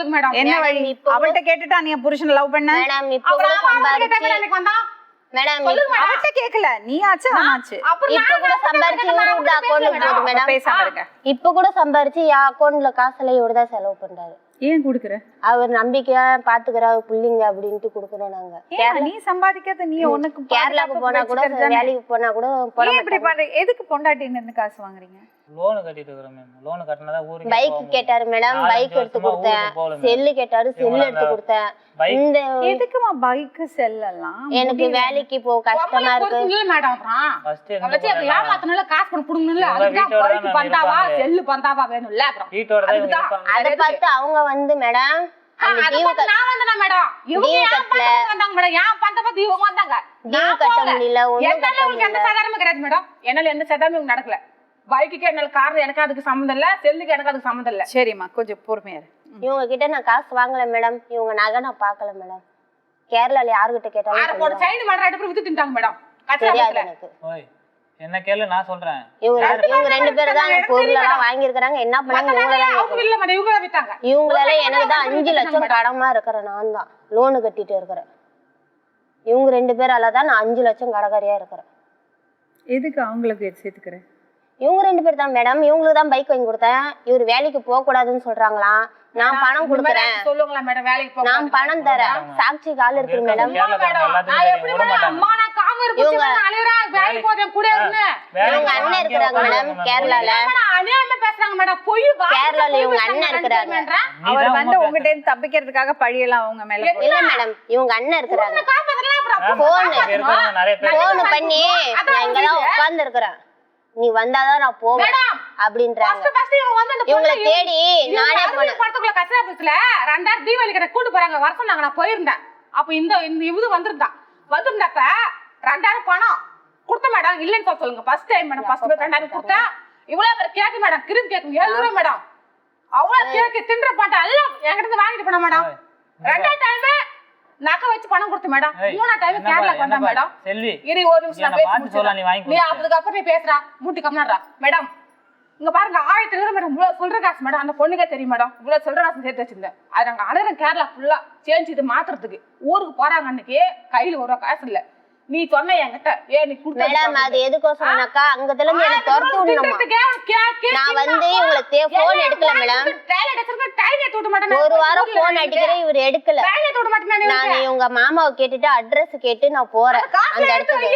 சொல்லுங்க மேடம் என்ன வழி? அவள்கிட்ட கேட்டுட்டா நீ புருஷன் லவ் பண்ண? மேடம் இப்ப கூட சம்பாதிச்சு மேடம் அவள்கிட்ட கேக்கல. நீ ஆச்சு அப்புறம் இப்ப கூட சம்பாரிச்சு கேட்டேன், நான் இவரு அவன்கிட்ட அக்கௌண்ட்ல பேசல போகுது மேடம். பேசாம இருக்க இப்ப கூட சம்பாரிச்சு என் அக்கௌண்ட்ல காசுல இவரு தான் செலவு பண்றாரு. ஏன் குடுக்குற? அவர் நம்பிக்கையா பாத்துக்கிறாரு புள்ளிங்க அப்படின்ட்டு குடுக்குறோம் நாங்க. நீ சம்பாதிக்காத நீ உனக்கு கேரளாக்கு போனா கூட வேலைக்கு போனா கூட போட இப்படி. பண்ற? எதுக்கு பொண்டாட்டின்னு இருந்து காசு வாங்குறீங்க? லோனு கட்டிட்டு இருக்கிறேன் மேம் லோனு கட்டினதா ஊருக்கு பைக் கேட்டாரு மேடம் பைக் எடுத்து கொடுத்தேன். செல்லு கேட்டாரு. செல்லு எடுத்து கொடுத்தேன். பைக் இந்த எதுக்குமா பைக் செல்லலாம் எனக்கு வேலைக்கு போ கஷ்டமா இருக்கு. பொறுப்புல மேடம் அப்புறம் ஃபர்ஸ்ட் வச்சு அப்ப ஏமாத்தனால காசு பண்ண புடுங்கணும்ல. அதுதான் தான் பந்தாவா. செல்லு பந்தாவா வேணும்ல. அப்புறம் வீட்டோட தான் அத பார்த்து அவங்க வந்து மேடம் என்னால கட்ட உங்களுக்கு எந்த முடியல. சாதாரணமும் கிடையாது மேடம் என்னால எந்த சாதாரணமும் நடக்கல. பைக்குக்கு என்னால கார் எனக்கு அதுக்கு சம்மந்தம் இல்ல செல்லுக்கு எனக்கு அதுக்கு சம்மந்தம் இல்ல. சரிம்மா கொஞ்சம் பொறுமையா. இவங்க கிட்ட நான் காசு வாங்கல மேடம். இவங்க நகை நான் பார்க்கல மேடம். கேரளால யாருகிட்ட ஆற கேட்டாலும் போட சொல்லுவாங்க. சைடு மாடுற ரெண்டு பேரும் வித்துட்டாங்க மேடம். தெரியாது எனக்கு. என்ன கேளு நான் சொல்றேன். இவங்க இவங்க ரெண்டு பேரும் தான் எனக்கு பொருள் எல்லாம் வாங்கியிருக்கிறாங்க. என்ன பண்ணாங்க? இவங்க அவங்க இல்ல மேடம் இவங்க வித்தாங்க. இவங்களால எனக்கு தான் அவங்க அஞ்சு லட்சம் வித்துட்டாங்க கடமா இருக்கிறேன் நான் தான். லோனு கட்டிட்டு இருக்கிறேன். இவங்க ரெண்டு பேரால தான் நான் அஞ்சு லட்சம் கடகாரியா இருக்கிறேன். எதுக்கு அவங்களுக்கு சேர்த்துக்கிற? இவங்க ரெண்டு பேர் தான் மேடம் இவங்களுக்கு தான் பைக் வாங்கி கொடுத்தேன். இவர் வேலைக்கு போக கூடாதுன்னு சொல்றாங்களாம். நான் பணம் கொடுக்குறேன். சொல்லுங்களா மேடம் வேலைக்கு போக நான் பணம் தரேன். சாட்சி கால் இருக்கு மேடம் நான் எப்படி மேடம் மாட்டாங்க. அம்மா நான் காம இருக்கு இவங்க- அழுகுறேன் வேலைக்கு போறேன் கூட இருந்து இவங்க போனா அண்ணன் இருக்கிறாங்க மேடம். கேரளால. அநியாயமா பேசுறாங்க மேடம் பொய் கேரளால இவங்க அண்ணன் இருக்கிறாங்க. அவர் தான் வந்து உங்ககிட்ட இருந்து தப்பிக்கிறதுக்காக பழியெல்லாம் அவங்க மேல. இல்ல மேடம் இவங்க அண்ணன் இருக்கிறாங்க. இங்க பேர் போன் பண்ணி நான் இங்கதான் உட்கார்ந்து இருக்கிறேன் நீ வந்தாதான் நான் போவேன் மேடம் அப்படின்றாங்க. இவங்களை தேடி நானே போனேன். படத்துக்குள்ள கச்சரா பஸ்ல ரெண்டாயிரம் தீபாவளி கடை கூட்டு போறாங்க. வர சொன்னாங்க நான் போயிருந்தேன். அப்ப இந்த இந்த இது வந்திருந்தா. வந்திருந்தப்ப ரெண்டாயிரம் பணம் கொடுத்த மேடம் இல்லைன்னு சொல்ல சொல்லுங்க. ஃபர்ஸ்ட் டைம் மேடம் ஃபர்ஸ்ட் ரெண்டாயிரம் கொடுத்தேன். இவ்வளவு பேர் கேக்கு மேடம் கிரீம் கேக்கு ஏழு ரூபாய் மேடம். அவ்வளவு கேக்கு தின்ற பாட்டா எல்லாம் என்கிட்ட இருந்து வாங்கிட்டு போன மேடம். ரெண்டாயிரம் டைம் நகை வச்சு பணம் கொடுத்த மேடம். மூணாவது டைம் கேரளாக்கு வந்தா மேடம். செல்வி இரு ஒரு நிமிஷம் நான் பேசி சொல்ல, நீ வாங்கி முடிச்சிடுறேன். நீ கொடுத்த. பேசுறா மூட்டி கம்னாடுறா மேடம் இங்க பாருங்க ஆயிரத்தி ஐநூறு மேடம் இவ்வளவு சொல்ற காசு மேடம். அந்த பொண்ணுக்கே தெரியும் மேடம். இவ்வளவு சொல்ற காசு சேர்த்து வச்சிருந்தேன். அது நாங்க அனைவரும் கேரளா ஃபுல்லா சேஞ்ச் இது மாத்துறதுக்கு. ஊருக்கு போறாங்க அன்னைக்கு கையில ஒரு காசு இல்ல. நீ சொன்ன என்கிட்ட ஏ நீ மேடம் அது எதுக்கோசம்னாக்கா அங்கத்துல இருந்து என்ன துரத்து விடணுமா? நான் வந்து தே போன் எடுக்கல மேடம் ஒரு வாரம் போன் அடிக்கிறேன் இவர் எடுக்கல. நான் இவங்க மாமாவை கேட்டுட்டு அட்ரஸ் கேட்டு நான் போறேன். அந்த இடத்துக்கு